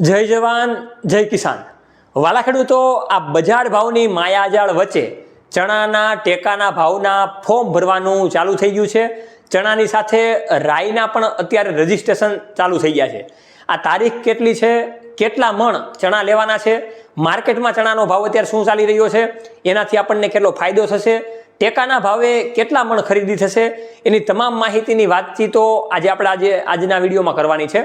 જય જવાન, જય કિસાન. વાલા ખેડૂતો આ બજાર ભાવની માયાજાળ વચ્ચે ચણાના ટેકાના ભાવના ફોર્મ ભરવાનું ચાલુ થઈ ગયું છે. ચણાની સાથે રાઈના પણ અત્યારે રજીસ્ટ્રેશન ચાલુ થઈ ગયા છે. આ તારીખ કેટલી છે? કેટલા મણ ચણા લેવાના છે? માર્કેટમાં ચણાનો ભાવ અત્યારે શું ચાલી રહ્યો છે? એનાથી આપણને કેટલો ફાયદો થશે? ટેકાના ભાવે કેટલા મણ ખરીદી થશે? એની તમામ માહિતીની વાતચીતો આજે આપણે આજે આજના વિડીયોમાં કરવાની છે.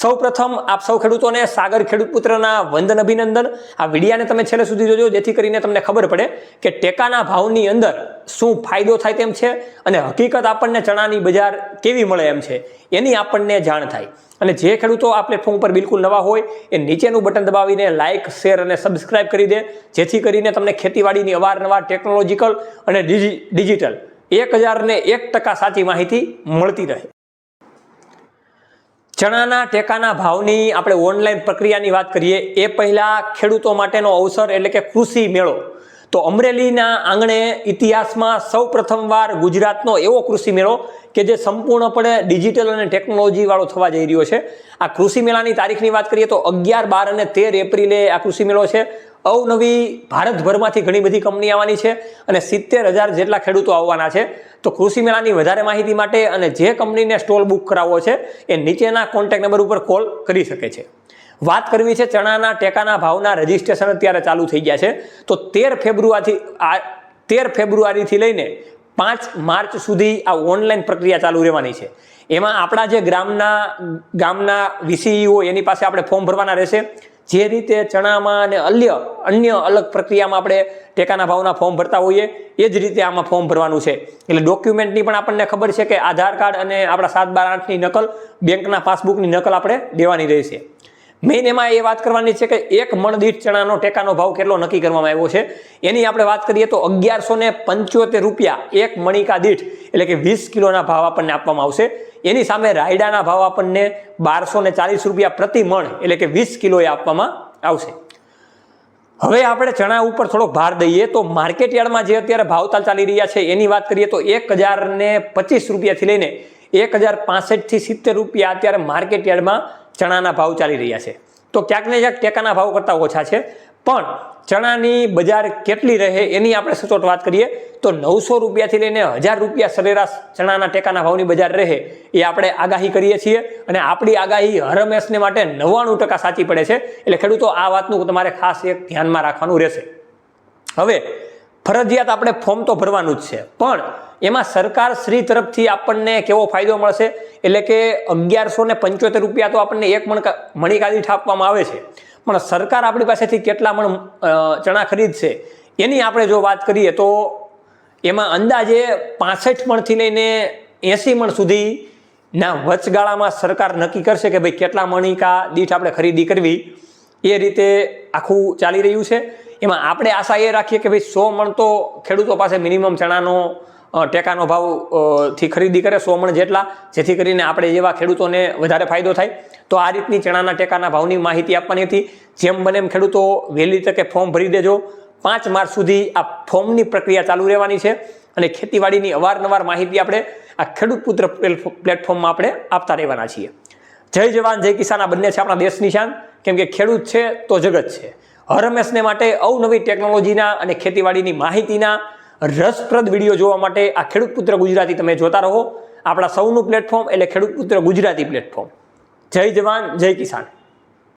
સૌ પ્રથમ આપ સૌ ખેડૂતોને સાગર ખેડૂત પુત્રના વંદન અભિનંદન. આ વિડીયાને તમે છેલ્લે સુધી જોજો, જેથી કરીને તમને ખબર પડે કે ટેકાના ભાવની અંદર શું ફાયદો થાય તેમ છે અને હકીકત આપણને ચણાની બજાર કેવી મળે એમ છે, એની આપણને જાણ થાય. અને જે ખેડૂતો આ પ્લેટફોર્મ પર બિલકુલ નવા હોય, એ નીચેનું બટન દબાવીને લાઇક શેર અને સબસ્ક્રાઇબ કરી દે, જેથી કરીને તમને ખેતીવાડીની અવારનવાર ટેકનોલોજીકલ અને ડિજિ- ડિજિટલ એક હજારને એક ટકા સાચી માહિતી મળતી રહે. ચણાના ટેકાના ભાવની આપણે ઓનલાઈન પ્રક્રિયાની વાત કરીએ, એ પહેલાં ખેડૂતો માટેનો અવસર એટલે કે કૃષિ મેળો. તો અમરેલીના આંગણે ઇતિહાસમાં સૌ પ્રથમવાર ગુજરાતનો એવો કૃષિ મેળો કે જે સંપૂર્ણપણે ડિજિટલ અને ટેકનોલોજીવાળો થવા જઈ રહ્યો છે. આ કૃષિ મેળાની તારીખની વાત કરીએ તો અગિયાર બાર અને તેર એપ્રિલે આ કૃષિ મેળો છે. અવનવી ભારતભરમાંથી ઘણી બધી કંપની આવવાની છે અને સિત્તેર હજાર જેટલા ખેડૂતો આવવાના છે. તો કૃષિ મેળાની વધારે માહિતી માટે અને જે કંપનીને સ્ટોલ બુક કરાવવો છે, એ નીચેના કોન્ટેક નંબર ઉપર કોલ કરી શકે છે. વાત કરવી છે ચણાના ટેકાના ભાવના રજીસ્ટ્રેશન અત્યારે ચાલુ થઈ ગયા છે. તો તેર ફેબ્રુઆરીથી આ તેર ફેબ્રુઆરીથી લઈને પાંચ માર્ચ સુધી આ ઓનલાઈન પ્રક્રિયા ચાલુ રહેવાની છે. એમાં આપણા જે ગ્રામના, ગામના વીસીઓ એની પાસે આપણે ફોર્મ ભરવાના રહેશે. જે રીતે ચણામાં અને અલ્ય અન્ય અલગ પ્રક્રિયામાં આપણે ટેકાના ભાવના ફોર્મ ભરતા હોઈએ, એ જ રીતે આમાં ફોર્મ ભરવાનું છે. એટલે ડોક્યુમેન્ટની પણ આપણને ખબર છે કે આધાર કાર્ડ અને આપણા સાત બાર આઠની નકલ, બેંકના પાસબુકની નકલ આપણે દેવાની રહેશે. મેઇન એમાં એ વાત કરવાની છે કે એક મણ દીઠ ચણાનો ટેકાનો ભાવ કેટલો નક્કી કરવામાં આવ્યો છે? એની આપણે વાત કરીએ તો અગિયારસો ને પંચોતેર રૂપિયા એક મણિકા દીઠ, એટલે કે વીસ કિલોના ભાવ આપણને આપવામાં આવશે. એની સામે રાયડાના ભાવ આપણને બારસો ને ચાલીસ રૂપિયા પ્રતિ મણ, એટલે કે વીસ કિલોએ આપવામાં આવશે. હવે આપણે ચણા ઉપર થોડોક ભાર દઈએ તો માર્કેટ યાર્ડમાં જે અત્યારે ભાવતાલ ચાલી રહ્યા છે, એની વાત કરીએ તો એક હજાર ને પચીસ રૂપિયાથી લઈને એક હજાર પાસઠથી સિત્તેર રૂપિયા અત્યારે માર્કેટ યાર્ડમાં ચણાના ભાવ ચાલી રહ્યા છે. તો ક્યાંક ને ક્યાંક ટેકાના ભાવ કરતાં ઓછા છે. પણ ચણાની બજાર કેટલી રહે એની આપણે સચોટ વાત કરીએ, તો નવસો રૂપિયાથી લઈને હજાર રૂપિયા સરેરાશ ચણાના ટેકાના ભાવની બજાર રહે એ આપણે આગાહી કરીએ છીએ. અને આપણી આગાહી હરમેશને માટે નવ્વાણું ટકા સાચી પડે છે. એટલે ખેડૂતો, આ વાતનું તમારે ખાસ એક ધ્યાનમાં રાખવાનું રહેશે. હવે ફરજિયાત આપણે ફોર્મ તો ભરવાનું જ છે. પણ એમાં સરકાર શ્રી તરફથી આપણને કેવો ફાયદો મળશે? એટલે કે અગિયારસો ને પંચોતેર રૂપિયા તો આપણને એક મણ મણિકા દીઠ આપવામાં આવે છે. પણ સરકાર આપણી પાસેથી કેટલા મણ ચણા ખરીદશે એની આપણે જો વાત કરીએ તો એમાં અંદાજે પાસઠ મણથી લઈને એંસી મણ સુધીના વચગાળામાં સરકાર નક્કી કરશે કે ભાઈ કેટલા મણિકા દીઠ આપણે ખરીદી કરવી. એ રીતે આખું ચાલી રહ્યું છે. એમાં આપણે આશા એ રાખીએ કે ભાઈ સો મણ તો ખેડૂતો પાસે મિનિમમ ચણાનો ટેકાનો ભાવથી ખરીદી કરે સો મણ જેટલા, જેથી કરીને આપણે જેવા ખેડૂતોને વધારે ફાયદો થાય. તો આ રીતની ચણાના ટેકાના ભાવની માહિતી આપવાની હતી. જેમ બને એમ ખેડૂતો વહેલી તકે ફોર્મ ભરી દેજો. પાંચ માર્ચ સુધી આ ફોર્મની પ્રક્રિયા ચાલુ રહેવાની છે અને ખેતીવાડીની અવારનવાર માહિતી આપણે આ ખેડૂત પુત્ર પ્લેટફોર્મમાં આપણે આપતા રહેવાના છીએ. જય જવાન, જય કિસાન. આ બંને છે આપણા દેશની શાન. કેમ કે ખેડૂત છે તો જગત છે. હર હંમેશને માટે અવનવી ટેકનોલોજીના અને ખેતીવાડીની માહિતીના રસપ્રદ વીડિયો જોવા માટે આ ખેડૂત પુત્ર ગુજરાતી તમે જોતા રહો. આપણા સૌનું પ્લેટફોર્મ એટલે ખેડૂત પુત્ર ગુજરાતી પ્લેટફોર્મ જય જવાન, જય કિસાન.